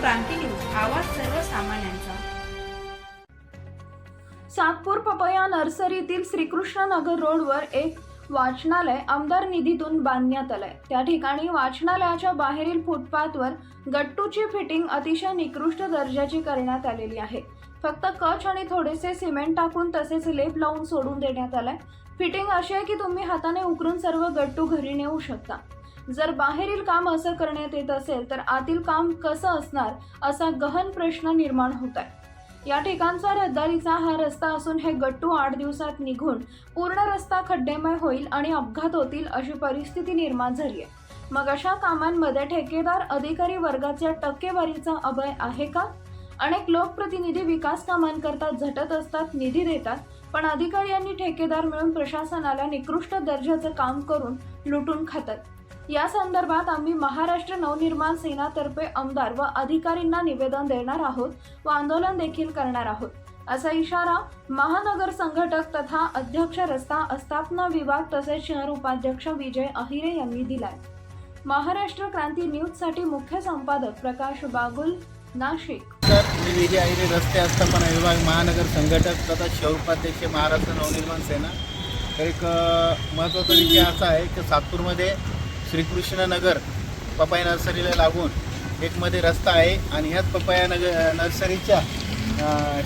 क्रांती news आवाज सर्वसामान्यांचा. Satpur papaya नर्सरीतील श्रीकृष्ण नगर रोडवर एक वाचनालय आमदार निधीतून बांधण्यात आलंय. त्या ठिकाणी वाचनालयाच्या बाहेरील फुटपाथवर गट्टूची फिटिंग अतिशय निकृष्ट दर्जाची करण्यात आलेली आहे. फक्त कच आणि थोडेसे सिमेंट टाकून तसेच लेप लावून सोडून देण्यात आलंय. फिटिंग अशी आहे की तुम्ही हाताने उकरून सर्व गट्टू घरी नेऊ शकता. जर बाहेरील काम असं करण्यात येत असेल तर आतील काम कसं असणार असा गहन प्रश्न निर्माण होत आहे. या ठिकाणचा रहदारीचा हा रस्ता असून हे गट्टू आठ दिवसात निघून पूर्ण रस्ता खड्डेमय होईल आणि अपघात होतील अशी परिस्थिती निर्माण झाली आहे. मग अशा कामांमध्ये ठेकेदार अधिकारी वर्गाच्या टक्केवारीचा अभय आहे का? अनेक लोकप्रतिनिधी विकास कामांकरता झटत असतात निधी देतात पण अधिकारी यांनी ठेकेदार मिळून प्रशासनाला निकृष्ट दर्जाचं काम करून लुटून खातात. या संदर्भात आम्ही महाराष्ट्र नवनिर्माण सेनातर्फे आमदार व अधिकारींना निवेदन देणार आहोत व आंदोलन देखील करणार आहोत. असा इशारा महानगर संघटक तथा अध्यक्ष रस्ता अस्थापना विभाग तसेच शहर उपाध्यक्ष विजय अहिरे यांनी दिलाय. महाराष्ट्र क्रांती न्यूजसाठी मुख्य संपादक प्रकाश बागुल नाशिक. तर मी विजय अहिरे रस्ते आस्थापना विभाग महानगर संघटक तथा शहरोपाध्यक्ष महाराष्ट्र नवनिर्माण सेना. तर एक महत्त्वाचा विषय असा आहे की सातपूरमध्ये श्रीकृष्ण नगर पपाया नर्सरीला लागून एकमध्ये रस्ता आहे आणि ह्याच पपाया नगर नर्सरीच्या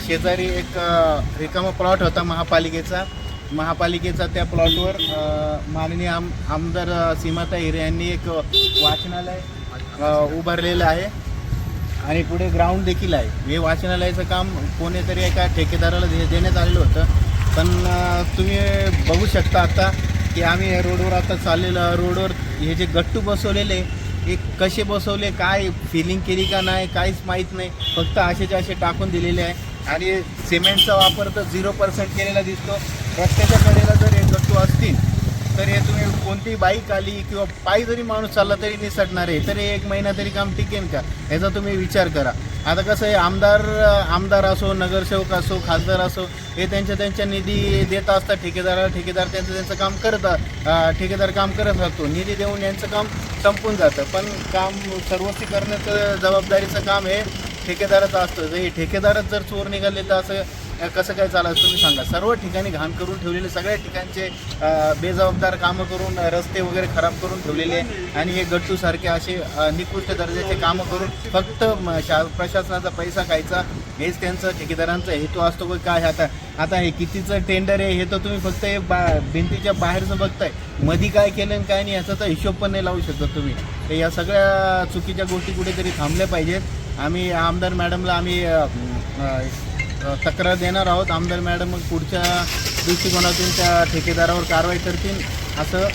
शेजारी एक रिकामा प्लॉट होता महापालिकेचा. महापालिकेचा त्या प्लॉटवर माननीय आम आमदार सीमाता हिरे यांनी एक वाचनालय उभारलेलं आहे. आणि पुढे ग्राउंड देखील आहे. हे वाचनालयाचं काम कोणीतरी एका ठेकेदाराला दे देण्यात आलेलं होतं. पण तुम्ही बघू शकता आता की आम्ही या रोडवर आता चाललेलं रोडवर हे जे गट्टू बसवलेले हे कसे बसवले काय फिलिंग केली का नाही काहीच माहीत नाही. फक्त असेचे असे टाकून दिलेले आहे. आणि सिमेंटचा वापर तर झिरो पर्सेंट केलेला दिसतो. रस्त्याच्या कडेला जर हे गट्टू असतील तर हे तुम्ही कोणती बाईक आली किंवा पायी जरी माणूस चालला तरी निसटणार आहे. तरी एक महिना तरी काम टिकेन का? याचा तुम्ही विचार करा. आता कसं आहे आमदार आमदार असो नगरसेवक असो खासदार असो हे त्यांच्या त्यांच्या निधी देत असतात ठेकेदाराला ठेकेदार त्यांचं त्यांचं काम करत ठेकेदार काम करत असतो निधी देऊन यांचं काम संपून जातं. पण काम सर्वस्वी करण्याचं जबाबदारीचं काम हे ठेकेदाराचं असतं. हे ठेकेदारच जर चोर निघाले तर असं कसं काय चालायचं तुम्ही सांगा. सर्व ठिकाणी घाण करून ठेवलेले सगळ्या ठिकाणचे बेजबाबदार कामं करून रस्ते वगैरे खराब करून ठेवलेले आहे आणि हे गट्टूसारखे असे निकृष्ट दर्जाचे कामं करून फक्त शा प्रशासनाचा पैसा खायचा हेच त्यांचं ठेकेदारांचा हेतू असतो की काय? आता आता हे कितीचं टेंडर आहे हे तर तुम्ही फक्त हे बा भिंतीच्या बाहेरचं बघताय. मधी काय केलं आणि काय नाही याचा तर हिशोब पण नाही लावू शकत तुम्ही. तर या सगळ्या चुकीच्या गोष्टी कुठेतरी थांबल्या पाहिजेत. आम्ही आमदार मॅडमला आम्ही तक्रार देणार आहोत. आमदार मॅडम मग पुढच्या दृष्टिकोनातून त्या ठेकेदारावर कारवाई करतील असं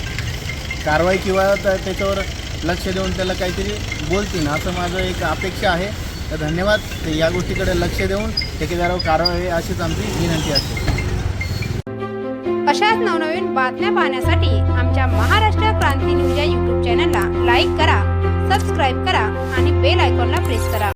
कारवाई किंवा त्याच्यावर लक्ष देऊन त्याला काहीतरी बोलतील असं माझं एक अपेक्षा आहे. तर धन्यवाद. या गोष्टीकडे लक्ष देऊन ठेकेदारावर कारवाई अशीच आमची विनंती असते अशाच नवनवीन बातम्या पाहण्यासाठी आमच्या महाराष्ट्र क्रांती न्यूज या यूट्यूब चॅनलला लाईक करा सबस्क्राईब करा आणि बेल आयकॉनला प्रेस करा.